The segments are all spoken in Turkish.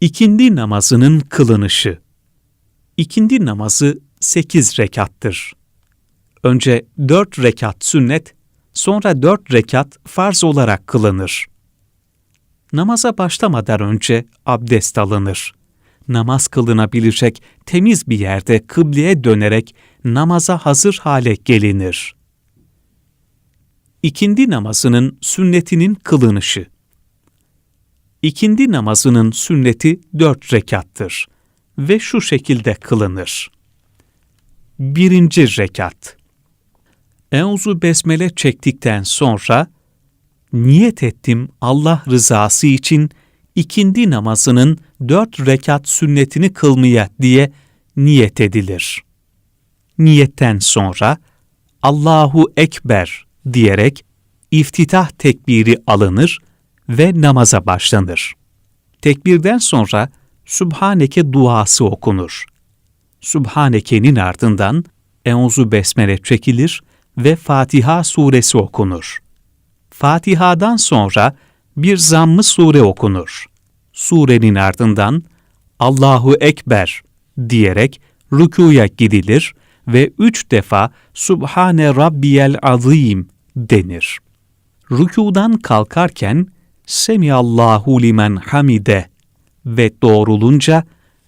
İkindi namazının kılınışı. İkindi namazı sekiz rekattır. Önce dört rekat sünnet, sonra dört rekat farz olarak kılınır. Namaza başlamadan önce abdest alınır. Namaz kılınabilecek temiz bir yerde kıbleye dönerek namaza hazır hale gelinir. İkindi namazının sünnetinin kılınışı. İkindi namazının sünneti dört rekattır ve şu şekilde kılınır. Birinci rekat. Euzu besmele çektikten sonra niyet ettim Allah rızası için ikindi namazının dört rekat sünnetini kılmaya diye niyet edilir. Niyetten sonra Allahu Ekber diyerek iftitah tekbiri alınır ve namaza başlanır. Tekbirden sonra Subhaneke duası okunur. Subhaneke'nin ardından Euzu Besmele çekilir ve Fatiha suresi okunur. Fatiha'dan sonra bir zammı sure okunur. Surenin ardından Allahu Ekber diyerek rükuya gidilir ve üç defa Subhane Rabbiyel Azim denir. Rükudan kalkarken Semiyallahu limen hamide ve doğrulunca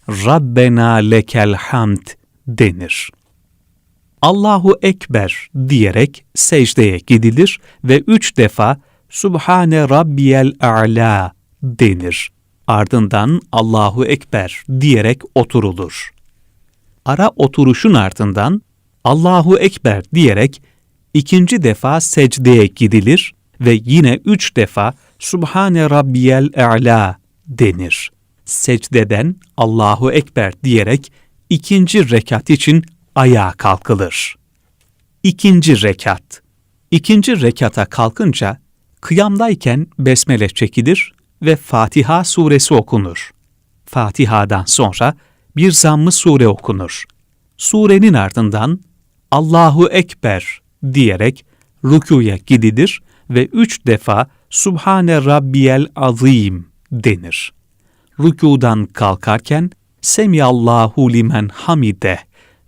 Rabbena lekel hamd denir. Allahu Ekber diyerek secdeye gidilir ve üç defa Subhane Rabbiyel A'la denir. Ardından Allahu Ekber diyerek oturulur. Ara oturuşun ardından Allahu Ekber diyerek ikinci defa secdeye gidilir ve yine üç defa Subhane Rabbiyel A'la denir. Secdeden Allahu Ekber diyerek ikinci rekat için ayağa kalkılır. İkinci rekat. İkinci rekata kalkınca kıyamdayken besmele çekilir ve Fatiha suresi okunur. Fatiha'dan sonra bir zammı sure okunur. Surenin ardından Allahu Ekber diyerek rükuya gidilir ve üç defa Subhane Rabbiyel Azim denir. Rükudan kalkarken Semiyallahu limen hamide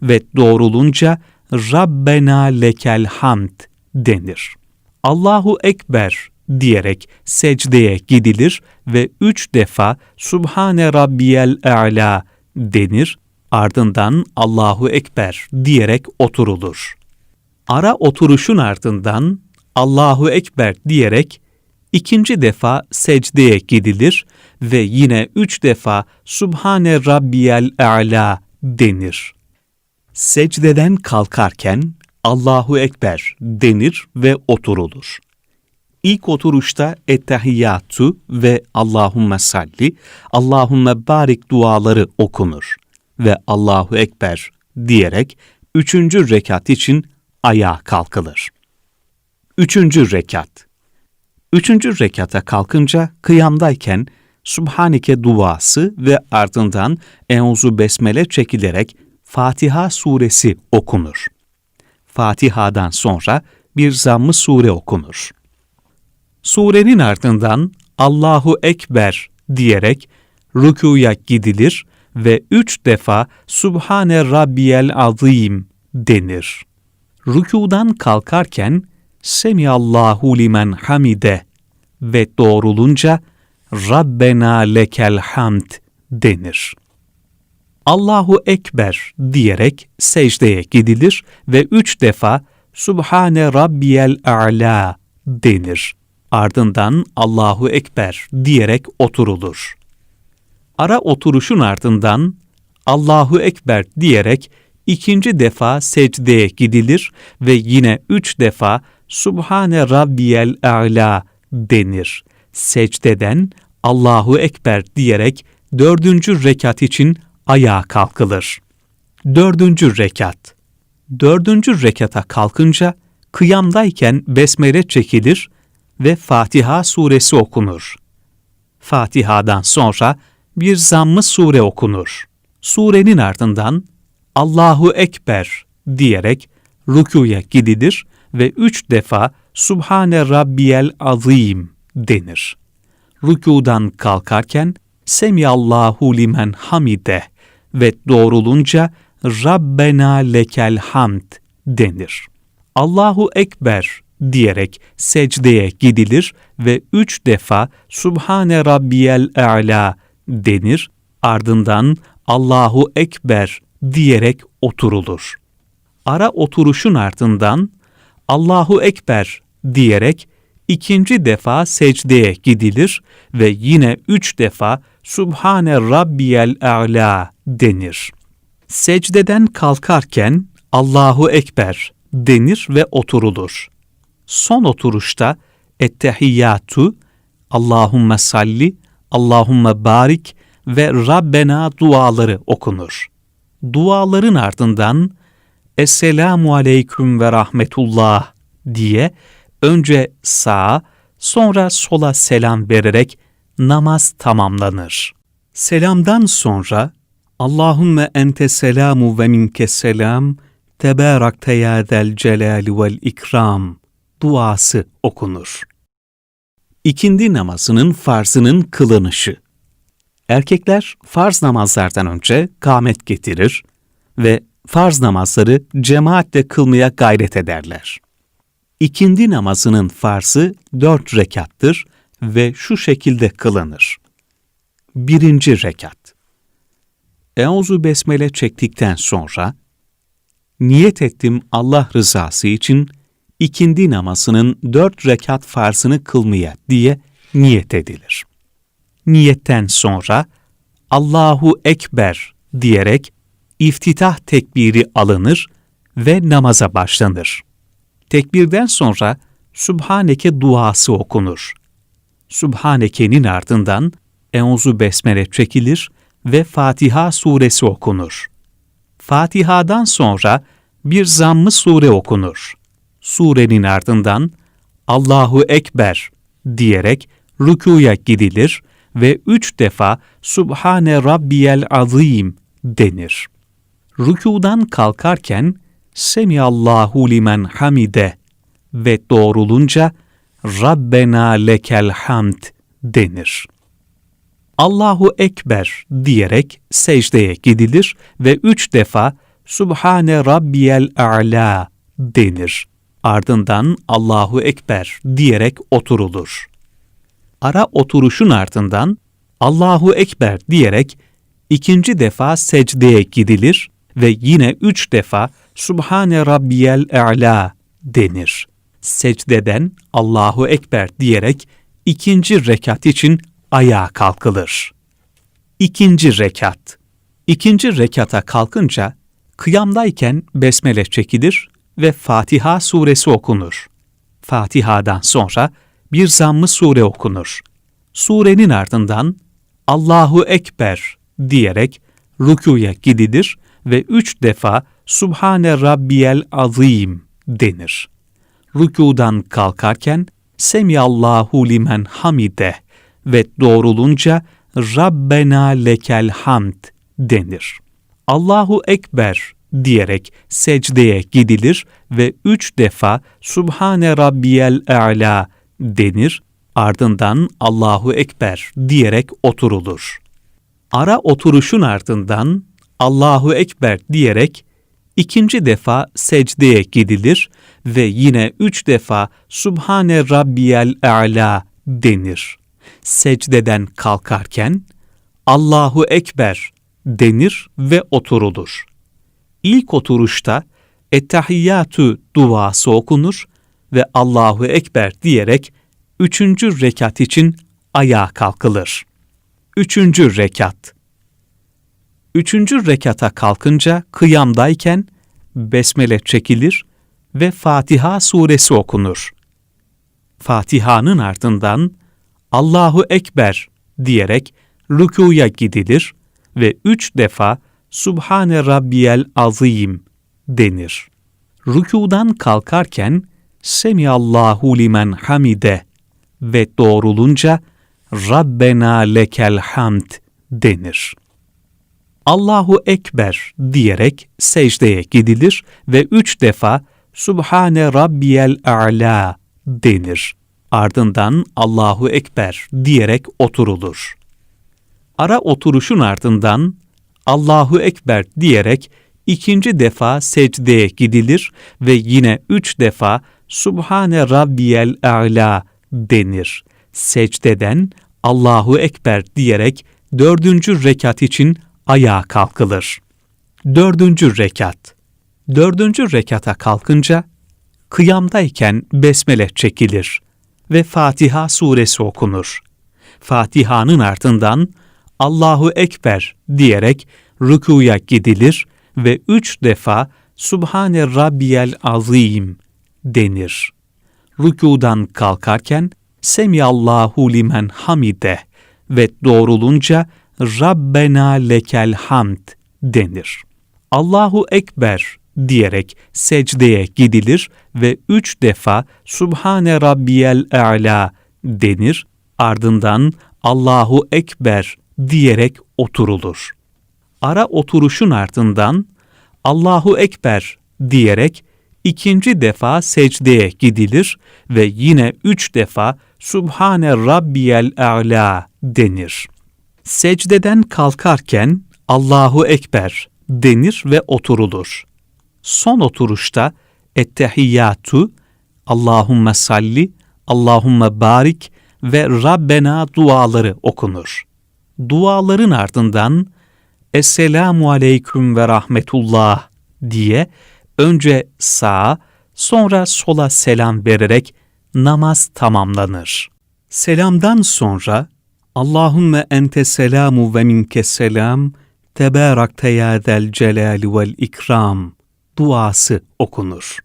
ve doğrulunca Rabbena lekel hamd denir. Allahu Ekber diyerek secdeye gidilir ve üç defa Subhane Rabbiyel A'la denir, ardından Allahu Ekber diyerek oturulur. Ara oturuşun ardından Allahu Ekber diyerek ikinci defa secdeye gidilir ve yine üç defa Subhane Rabbiyel A'la denir. Secdeden kalkarken Allahu Ekber denir ve oturulur. İlk oturuşta Ettehiyyatu ve Allahümme salli, Allahümme barik duaları okunur ve Allahu Ekber diyerek üçüncü rekat için ayağa kalkılır. Üçüncü rekat Üçüncü rekata kalkınca kıyamdayken Subhanike duası ve ardından Euzu Besmele çekilerek Fatiha suresi okunur. Fatiha'dan sonra bir zammı sure okunur. Surenin ardından Allahu Ekber diyerek rükuya gidilir ve üç defa Subhane Rabbiyel Azim denir. Rükudan kalkarken Semiyallahu limen hamide ve doğrulunca Rabbena lekel hamd denir. Allahu Ekber diyerek secdeye gidilir ve üç defa Subhane Rabbiyel A'la denir. Ardından Allahu Ekber diyerek oturulur. Ara oturuşun ardından Allahu Ekber diyerek ikinci defa secdeye gidilir ve yine üç defa Subhane Rabbiyel A'la denir. Secdeden Allahu Ekber diyerek dördüncü rekat için ayağa kalkılır. Dördüncü rekat. Dördüncü rekata kalkınca kıyamdayken besmele çekilir ve Fatiha suresi okunur. Fatiha'dan sonra bir zammı sure okunur. Surenin ardından Allahu Ekber diyerek rükuya gidilir ve üç defa Subhane Rabbiyel Azim denir. Rükudan kalkarken Semiyallahu limen hamide ve doğrulunca Rabbena lekel hamd denir. Allahu Ekber diyerek secdeye gidilir ve üç defa Subhane Rabbiyel A'la denir. Ardından Allahu Ekber diyerek oturulur. Ara oturuşun ardından Allahu Ekber diyerek ikinci defa secdeye gidilir ve yine üç defa Subhane Rabbiyel A'la denir. Secdeden kalkarken Allahu Ekber denir ve oturulur. Son oturuşta Ettehiyyatu, Allahümme salli, Allahümme barik ve Rabbena duaları okunur. Duaların ardından Esselamu aleyküm ve rahmetullah diye önce sağa sonra sola selam vererek namaz tamamlanır. Selamdan sonra Allahümme ente selamu ve minke selam tebarakte ya del celali vel ikram duası okunur. İkindi namazının farzının kılınışı. Erkekler farz namazlardan önce kâmet getirir ve farz namazları cemaatle kılmaya gayret ederler. İkindi namazının farzı dört rekattır ve şu şekilde kılınır. Birinci rekat. Euzu besmele çektikten sonra, niyet ettim Allah rızası için ikindi namazının dört rekat farzını kılmaya diye niyet edilir. Niyetten sonra Allahu Ekber diyerek iftitah tekbiri alınır ve namaza başlanır. Tekbirden sonra Subhaneke duası okunur. Subhaneke'nin ardından Euzu Besmele çekilir ve Fatiha suresi okunur. Fatiha'dan sonra bir zammı sure okunur. Surenin ardından Allahu Ekber diyerek rükuya gidilir ve üç defa Subhane Rabbiyel Azim denir. Rükudan kalkarken Semiyallahu limen hamide ve doğrulunca Rabbena lekel hamd denir. Allahu Ekber diyerek secdeye gidilir ve üç defa Subhane Rabbiyel A'la denir. Ardından Allahu Ekber diyerek oturulur. Ara oturuşun ardından Allahu Ekber diyerek ikinci defa secdeye gidilir ve yine üç defa Subhane Rabbiyel A'la denir. Secdeden Allahu Ekber diyerek ikinci rekat için ayağa kalkılır. İkinci rekat. İkinci rekata kalkınca kıyamdayken besmele çekilir ve Fatiha suresi okunur. Fatiha'dan sonra bir zammı sure okunur. Surenin ardından Allahu Ekber diyerek rükuya gidilir ve üç defa Subhane Rabbiyel Azim denir. Rükudan kalkarken Semiyallahu limen hamide ve doğrulunca Rabbena lekel hamd denir. Allahu Ekber diyerek secdeye gidilir ve üç defa Subhane Rabbiyel A'la denir. Ardından Allahu Ekber diyerek oturulur. Ara oturuşun ardından Allahu Ekber diyerek ikinci defa secdeye gidilir ve yine üç defa Subhane Rabbiyel A'la denir. Secdeden kalkarken Allahu Ekber denir ve oturulur. İlk oturuşta Ettehiyyatü duası okunur ve Allahu Ekber diyerek üçüncü rekat için ayağa kalkılır. Üçüncü rekat Üçüncü rekata kalkınca kıyamdayken besmele çekilir ve Fatiha suresi okunur. Fatiha'nın ardından Allahu Ekber diyerek rükuya gidilir ve üç defa Subhane Rabbiyel Azim denir. Rükudan kalkarken Semiyallahu limen hamide ve doğrulunca Rabbena lekel hamd denir. Allahu Ekber diyerek secdeye gidilir ve üç defa Subhane Rabbiyel A'la denir. Ardından Allahu Ekber diyerek oturulur. Ara oturuşun ardından Allahu Ekber diyerek ikinci defa secdeye gidilir ve yine üç defa Subhane Rabbiyel A'la denir. Secdeden Allahu Ekber diyerek dördüncü rekat için ayağa kalkılır. Dördüncü rekat. Dördüncü rekata kalkınca kıyamdayken besmele çekilir ve Fatiha suresi okunur. Fatiha'nın ardından Allahu Ekber diyerek rükuya gidilir ve üç defa Subhane Rabbiyel Azim denir. Rükudan kalkarken Semiyallahu limen hamide ve doğrulunca Rabbena lekel hamd denir. Allahu Ekber diyerek secdeye gidilir ve üç defa Subhane Rabbiyel A'la denir. Ardından Allahu Ekber diyerek oturulur. Ara oturuşun ardından Allahu Ekber diyerek ikinci defa secdeye gidilir ve yine üç defa Subhane Rabbiyel A'la denir. Secdeden kalkarken Allahu Ekber denir ve oturulur. Son oturuşta Ettehiyyatu, Allahümme salli, Allahümme barik ve Rabbena duaları okunur. Duaların ardından Esselamu aleyküm ve rahmetullah diye önce sağa sonra sola selam vererek namaz tamamlanır. Selamdan sonra Allahümme ente selamu ve minke selam tebarakte ya zel celali vel ikram duası okunur.